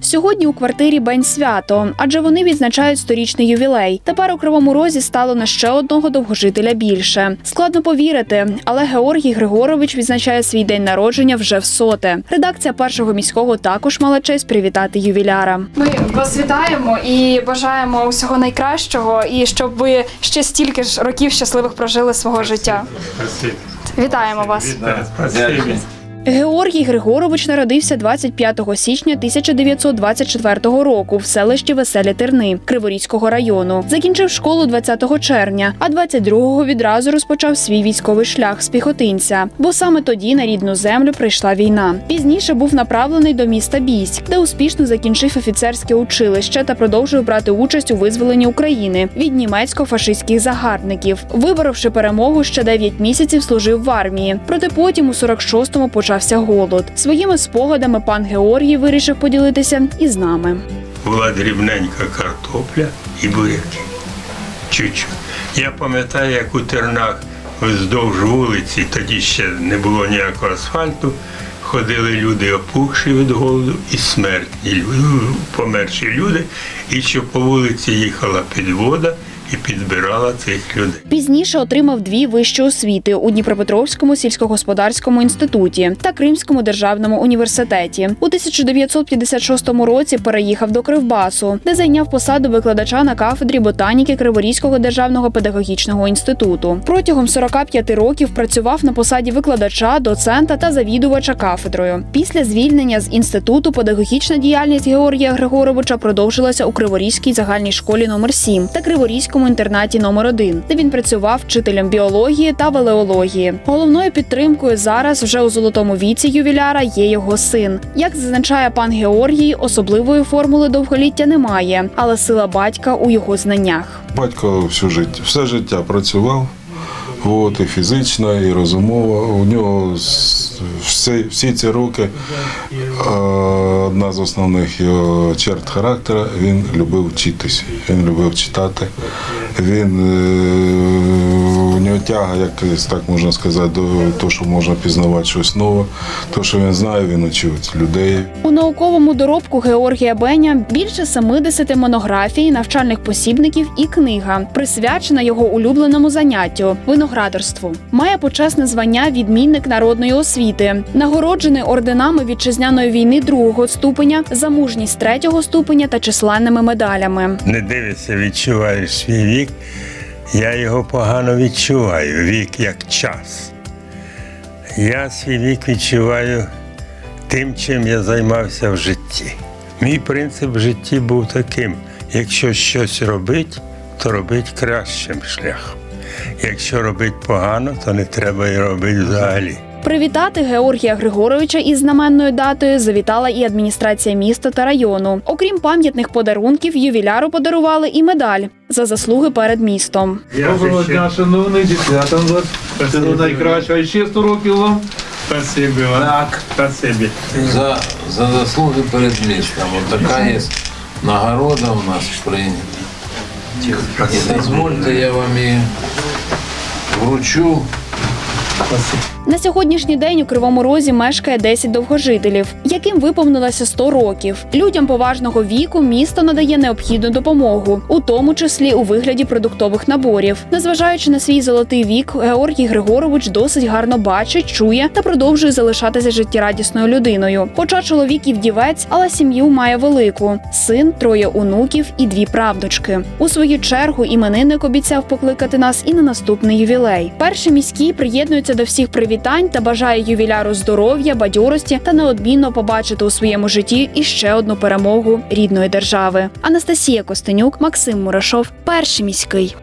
Сьогодні у квартирі Бень свято, адже вони відзначають сторічний ювілей. Тепер у кривому розі стало на ще одного довгожителя більше. Складно повірити, але Георгій Григорович відзначає свій день народження вже в соте. Редакція першого міського також мала честь привітати ювіляра. Ми вас вітаємо і бажаємо усього найкращого, і щоб ви ще стільки ж років щасливих прожили свого життя. Вітаємо вас. Спасибо. Георгій Григорович народився 25 січня 1924 року в селищі Веселі Терни Криворізького району. Закінчив школу 20 червня, а 22-го відразу розпочав свій військовий шлях з піхотинця, бо саме тоді на рідну землю прийшла війна. Пізніше був направлений до міста Бійськ, де успішно закінчив офіцерське училище та продовжив брати участь у визволенні України від німецько-фашистських загарбників. Виборовши перемогу, ще 9 місяців служив в армії. Проте потім у 46-му почався голод. Своїми спогадами пан Георгій вирішив поділитися і з нами. Була дрібненька картопля і буряки. Чуть-чуть. Я пам'ятаю, як у тернах вздовж вулиці, тоді ще не було ніякого асфальту. Ходили люди опухші від голоду і смертні померші люди, і що по вулиці їхала підвода і підбирала цих людей. Пізніше отримав дві вищі освіти у Дніпропетровському сільськогосподарському інституті та Кримському державному університеті. У 1956 році переїхав до Кривбасу, де зайняв посаду викладача на кафедрі ботаніки Криворізького державного педагогічного інституту. Протягом 45 років працював на посаді викладача, доцента та завідувача кафедрою. Після звільнення з інституту педагогічна діяльність Георгія Григоровича продовжилася у Криворізькій загальній школі номер 7 та Криворізькому інтернаті номер 1 де він працював вчителем біології та велеології. Головною підтримкою зараз вже у золотому віці ювіляра є його син. Як зазначає пан Георгій, особливої формули довголіття немає, але сила батька у його знаннях. Батько всю життя, все життя працював, от, і фізично, і розумово. У нього всі, всі ці роки е, одна з основних його черт характера він любив вчитись, він любив читати. Він е, у нього тяга, як так можна сказати, до того, що можна пізнавати щось нове. То, що він знає, він учить людей. У науковому доробку Георгія Беня більше 70 монографій, навчальних посібників і книга, присвячена його улюбленому заняттю виноградарству. Має почесне звання відмінник народної освіти, нагороджений орденами вітчизняної війни другого ступеня, за мужність третього ступеня та численними медалями. Не дивишся, відчуваєш свій вік. Я його погано відчуваю, вік як час. Я свій вік відчуваю тим, чим я займався в житті. Мій принцип в житті був таким: якщо щось робить, то робить кращим шляхом. Якщо робить погано, то не треба і робити взагалі. Привітати Георгія Григоровича із знаменною датою завітала і адміністрація міста та району. Окрім пам'ятних подарунків, ювіляру подарували і медаль за заслуги перед містом. Доброго дня, шановний, дівчата вас. Це найкраще. Ще 100 років вам. Спасибі вам. Так. Спасибі. За, за заслуги перед містом. От така є нагорода у нас прийнята. І дозвольте, я вам и вручу. На сьогоднішній день у Кривому Розі мешкає 10 довгожителів, яким виповнилося 100 років. Людям поважного віку місто надає необхідну допомогу, у тому числі у вигляді продуктових наборів. Незважаючи на свій золотий вік, Георгій Григорович досить гарно бачить, чує та продовжує залишатися життєрадісною людиною. Хоча чоловік і вдівець, але сім'ю має велику: син, троє онуків і дві правдочки. У свою чергу іменинник обіцяв покликати нас і на наступний ювілей. Перший міський приєднується до всіх привітань та бажає ювіляру здоров'я, бадьорості та неодмінно побачити у своєму житті іще одну перемогу рідної держави. Анастасія Костенюк, Максим Мурашов, перший міський.